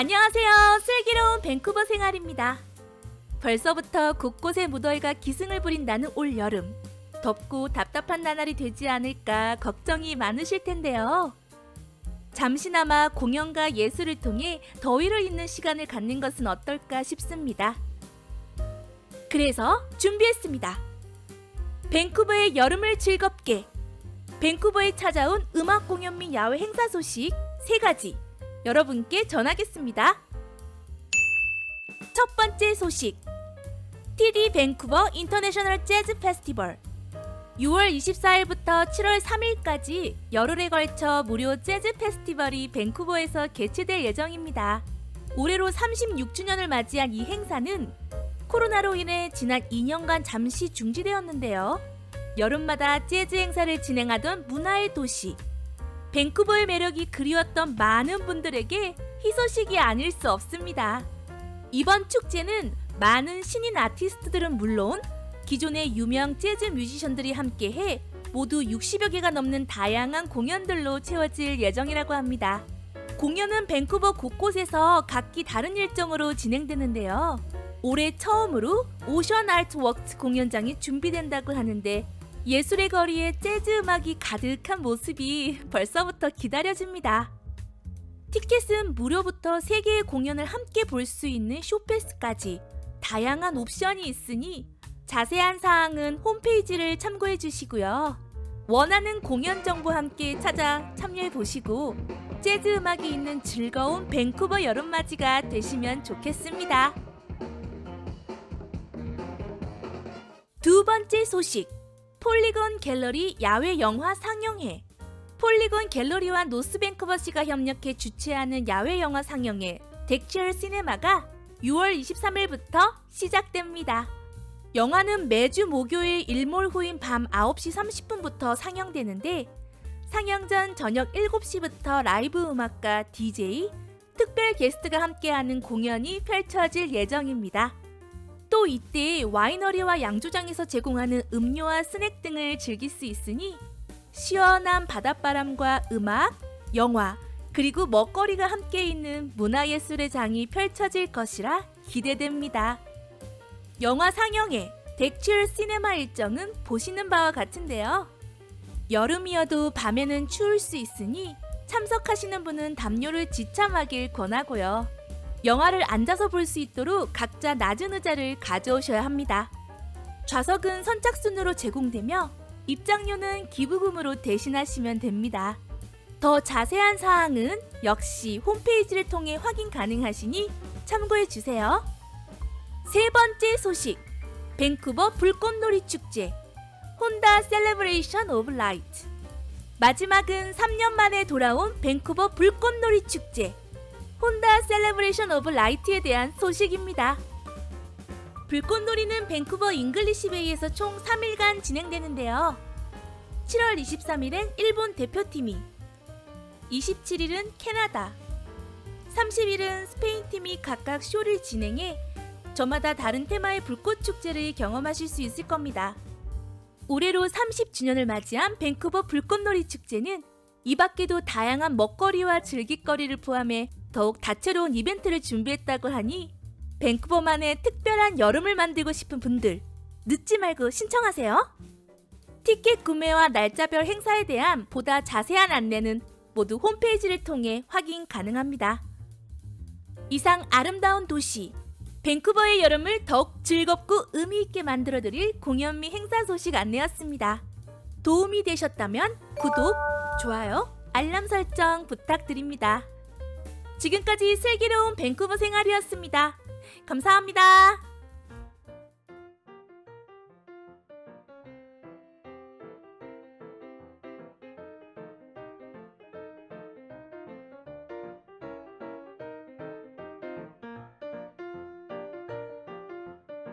안녕하세요. 슬기로운 밴쿠버 생활입니다. 벌써부터 곳곳에 무더위가 기승을 부린다는 올 여름. 덥고 답답한 나날이 되지 않을까 걱정이 많으실 텐데요. 잠시나마 공연과 예술을 통해 더위를 잊는 시간을 갖는 것은 어떨까 싶습니다. 그래서 준비했습니다. 밴쿠버의 여름을 즐겁게 밴쿠버에 찾아온 음악 공연 및 야외 행사 소식 세 가지 여러분께 전하겠습니다. 첫 번째 소식 TD 밴쿠버 인터내셔널 재즈 페스티벌 6월 24일부터 7월 3일까지 열흘에 걸쳐 무료 재즈 페스티벌이 밴쿠버에서 개최될 예정입니다. 올해로 36주년을 맞이한 이 행사는 코로나로 인해 지난 2년간 잠시 중지되었는데요. 여름마다 재즈 행사를 진행하던 문화의 도시 밴쿠버의 매력이 그리웠던 많은 분들에게 희소식이 아닐 수 없습니다. 이번 축제는 많은 신인 아티스트들은 물론 기존의 유명 재즈 뮤지션들이 함께해 모두 60여 개가 넘는 다양한 공연들로 채워질 예정이라고 합니다. 공연은 밴쿠버 곳곳에서 각기 다른 일정으로 진행되는데요. 올해 처음으로 오션 아트웍스 공연장이 준비된다고 하는데 예술의 거리에 재즈 음악이 가득한 모습이 벌써부터 기다려집니다. 티켓은 무료부터 3개의 공연을 함께 볼 수 있는 쇼패스까지 다양한 옵션이 있으니 자세한 사항은 홈페이지를 참고해 주시고요. 원하는 공연 정보 함께 찾아 참여해 보시고 재즈 음악이 있는 즐거운 밴쿠버 여름맞이가 되시면 좋겠습니다. 두 번째 소식. 폴리곤 갤러리 야외 영화 상영회. 폴리곤 갤러리와 노스밴쿠버시가 협력해 주최하는 야외 영화 상영회 덱처 시네마가 6월 23일부터 시작됩니다. 영화는 매주 목요일 일몰 후인 밤 9시 30분부터 상영되는데 상영 전 저녁 7시부터 라이브 음악과 DJ, 특별 게스트가 함께하는 공연이 펼쳐질 예정입니다. 또 이때 와이너리와 양조장에서 제공하는 음료와 스낵 등을 즐길 수 있으니 시원한 바닷바람과 음악, 영화, 그리고 먹거리가 함께 있는 문화예술의 장이 펼쳐질 것이라 기대됩니다. 영화 상영회 덱츄얼 시네마 일정은 보시는 바와 같은데요. 여름이어도 밤에는 추울 수 있으니 참석하시는 분은 담요를 지참하길 권하고요. 영화를 앉아서 볼 수 있도록 각자 낮은 의자를 가져오셔야 합니다. 좌석은 선착순으로 제공되며 입장료는 기부금으로 대신하시면 됩니다. 더 자세한 사항은 역시 홈페이지를 통해 확인 가능하시니 참고해 주세요. 세 번째 소식. 밴쿠버 불꽃놀이 축제. 혼다 셀레브레이션 오브 라이트. 마지막은 3년 만에 돌아온 밴쿠버 불꽃놀이 축제. 혼다 셀레브레이션 오브 라이트에 대한 소식입니다. 불꽃놀이는 밴쿠버 잉글리시베이에서 총 3일간 진행되는데요. 7월 23일엔 일본 대표팀이, 27일은 캐나다, 30일은 스페인 팀이 각각 쇼를 진행해 저마다 다른 테마의 불꽃 축제를 경험하실 수 있을 겁니다. 올해로 30주년을 맞이한 밴쿠버 불꽃놀이 축제는 이 밖에도 다양한 먹거리와 즐길거리를 포함해 더욱 다채로운 이벤트를 준비했다고 하니 밴쿠버만의 특별한 여름을 만들고 싶은 분들 늦지 말고 신청하세요. 티켓 구매와 날짜별 행사에 대한 보다 자세한 안내는 모두 홈페이지를 통해 확인 가능합니다. 이상 아름다운 도시 밴쿠버의 여름을 더욱 즐겁고 의미 있게 만들어 드릴 공연 및 행사 소식 안내였습니다. 도움이 되셨다면 구독, 좋아요, 알람 설정 부탁드립니다. 지금까지 슬기로운 밴쿠버 생활이었습니다. 감사합니다.